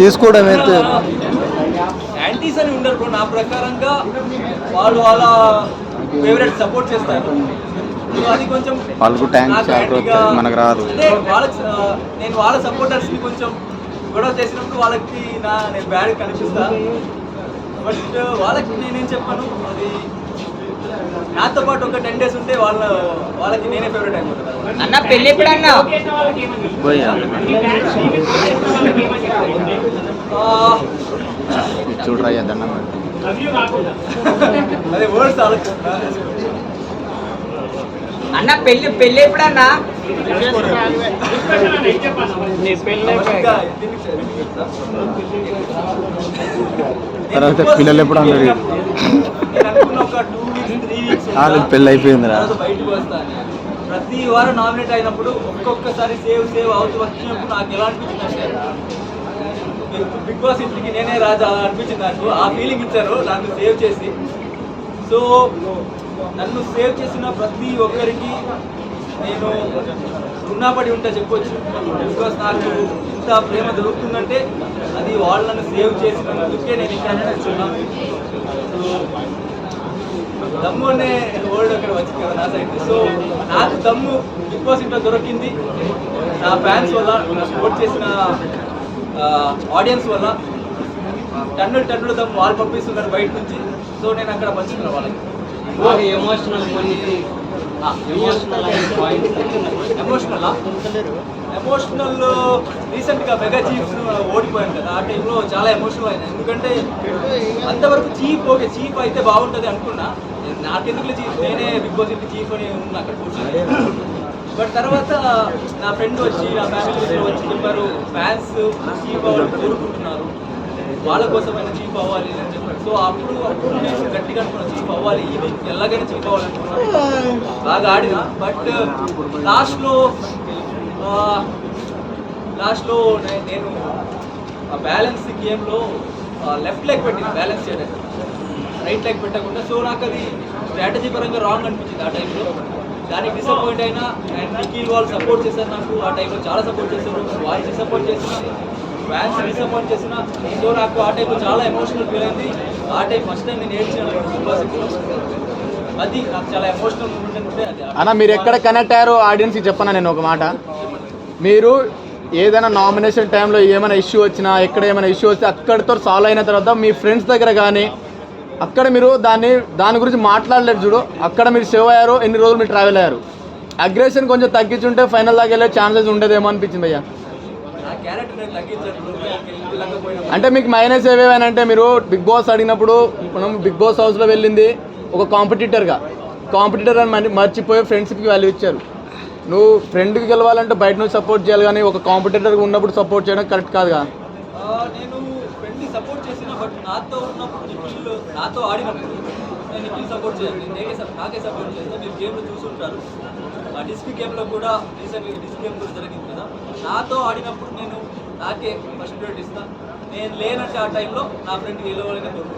తీసుకోవడం అయితే యాంటీస్ అని ఉండరు బ్రో. నా ప్రకారంగా వాళ్ళు వాళ్ళ ఫేవరెట్ సపోర్ట్ చేస్తారు. సో అది కొంచెం వాళ్ళకు anti-గా- మనకు రాదు. నేను వాళ్ళ సపోర్టర్స్ని కొంచెం గొడవ చేసినప్పుడు వాళ్ళకి నా నేను బ్యాడ్ కనిపిస్తా. బట్ వాళ్ళకి నేనేం చెప్పాను? అది నాతో పాటు ఒక టెన్ డేస్ ఉంటే వాళ్ళ వాళ్ళకి నేనే ఫేవరెట్ అయిపోతాను అన్న పెళ్ళి ఎప్పుడన్నా? పోయా చూడరా పెడతా. అదే వర్డ్స్ ఆలోచిస్తున్నా అన్న పెళ్ళి పెళ్ళి ఎప్పుడన్నా. తర్వాత పిల్లలు ఎప్పుడు అన్నారు నేను అనుకున్న ఒక టూ వీక్స్ త్రీ వీక్స్ వాళ్ళకి పెళ్ళి అయిపోయిందిరా. బయటకు వస్తాను ప్రతి వారం నామినేట్ అయినప్పుడు ఒక్కొక్కసారి సేవ్ సేవ్ అవుతూ వచ్చినప్పుడు నాకు ఎలా అనిపించింది అంటే బిగ్ బాస్ ఇంటికి నేనే రాజా అలా అనిపించింది నాకు. ఆ ఫీలింగ్ ఇచ్చారు నన్ను సేవ్ చేసి. సో నన్ను సేవ్ చేసిన ప్రతి ఒక్కరికి నేను రుణపడి ఉంటే చెప్పొచ్చు. బికాస్ నాకు ఇంత ప్రేమ దొరుకుతుందంటే అది వాళ్ళను నన్ను సేవ్ చేసినందుకే నేను ఇక్కడ కూర్చున్నాను దమ్ము అనే వర్డ్ అక్కడ వచ్చింది కదా నా సైడ్ సో నాకు దమ్ము బిగ్ బాస్ ఇంట్లో దొరికింది. నా ఫ్యాన్స్ వల్ల నా సపోర్ట్ చేసిన ఆడియన్స్ వల్ల టన్నులు టన్నులు దమ్ము వాళ్ళు పంపిస్తున్నారు బయట నుంచి. సో నేను అక్కడ పంచుతున్నా వాళ్ళకి. ఎమోషనల్ ఎమోషనల్ ఎమోషనల్ ఎమోషనల్ రీసెంట్గా మెగా చీఫ్ ఓడిపోయాను కదా ఆ టైంలో చాలా ఎమోషనల్ అయింది ఎందుకంటే అంతవరకు చీఫ్ ఓకే చీఫ్ అయితే బాగుంటది అనుకున్నా. నాకెందుకు చీఫ్ నేనే బిగ్ బాస్ ఇంటి చీఫ్ అని ఉన్నా అక్కడ కూర్చొని బట్ తర్వాత నా ఫ్రెండ్ వచ్చి నా ఫ్యామిలీ వచ్చి చెప్పారు ఫ్యాన్స్ చీఫ్ అవ్వాలని కోరుకుంటున్నారు. వాళ్ళ కోసమైనా చీఫ్ అవ్వాలి అని చెప్పారు. సో అప్పుడు అప్పుడు నేను గట్టిగా అనుకున్నాను చీఫ్ అవ్వాలి. ఇది ఎలాగైనా చీఫ్ అవ్వాలనుకున్నాను బాగా ఆడిన. బట్ లాస్ట్లో లాస్ట్లో నేను ఆ బ్యాలెన్స్ గేమ్లో లెఫ్ట్ లెగ్ పెట్టింది బ్యాలెన్స్ చేయడానికి. రైట్ లెగ్ పెట్టకుండా సో నాకు అది స్ట్రాటజీ పరంగా రాంగ్ అనిపించింది ఆ టైంలో దానికి డిసప్పాయింట్ అయినా అండ్ నిఖిల్ వాళ్ళు సపోర్ట్ చేశారు నాకు. ఆ టైంలో చాలా సపోర్ట్ చేశారు. వాళ్ళు డిసప్పాయింట్ చేసిన ఫ్యాన్స్ డిసప్పాయింట్ చేసిన సో నాకు ఆ టైంలో చాలా ఎమోషనల్ ఫీల్ అయింది. ఆ టైం ఫస్ట్ టైం నేను ఏడ్చాను అది నాకు చాలా ఎమోషనల్ మూమెంట్ ఉంటే అది అన్న మీరు ఎక్కడ కనెక్ట్ అయ్యారో ఆడియన్స్కి చెప్పన్నా నేను ఒక మాట? మీరు ఏదైనా నామినేషన్ టైంలో ఏమైనా ఇష్యూ వచ్చినా ఎక్కడ ఏమైనా ఇష్యూ వస్తే అక్కడితో సాల్వ్ అయిన తర్వాత మీ ఫ్రెండ్స్ దగ్గర కానీ అక్కడ మీరు దాన్ని దాని గురించి మాట్లాడలేదు చూడు. అక్కడ మీరు సేవ్ అయ్యారు ఎన్ని రోజులు మీరు ట్రావెల్ అయ్యారు. అగ్రెషన్ కొంచెం తగ్గించుంటే ఫైనల్ దాకా వెళ్ళే ఛాన్సెస్ ఉండేదేమో అనిపించింది అయ్యా. అంటే మీకు మైనస్ ఏవేవైనా అంటే మీరు బిగ్ బాస్ అడిగినప్పుడు మనం బిగ్ బాస్ హౌస్లో వెళ్ళింది ఒక కాంపిటీటర్గా కాంపిటీటర్ అని మర్చి- మర్చిపోయి ఫ్రెండ్షిప్కి వాల్యూ ఇచ్చారు. నువ్వు ఫ్రెండ్కి గెలవాలంటే బయట నుంచి సపోర్ట్ చేయాలి కానీ ఒక కాంపిటీటర్గా ఉన్నప్పుడు సపోర్ట్ చేయడం కరెక్ట్ కాదుగా? నేను బట్ నాతో ఉన్నప్పుడు నిఖిల్ నాతో ఆడినప్పుడు నేను నిఖిల్ సపోర్ట్ చేయాలి. నేనే నాకే సపోర్ట్ చేస్తాను మీరు గేమ్లు చూసుంటారు. ఆ డిస్క్ గేమ్లో కూడా రీసెంట్గా డిస్క్ గేమ్ కూడా జరిగింది కదా. నాతో ఆడినప్పుడు నేను నాకే ఫస్ట్ ప్రియారిటీ ఇస్తాను నేను లేనంటే ఆ టైంలో నా ఫ్రెండ్కి వెళ్ళవాలని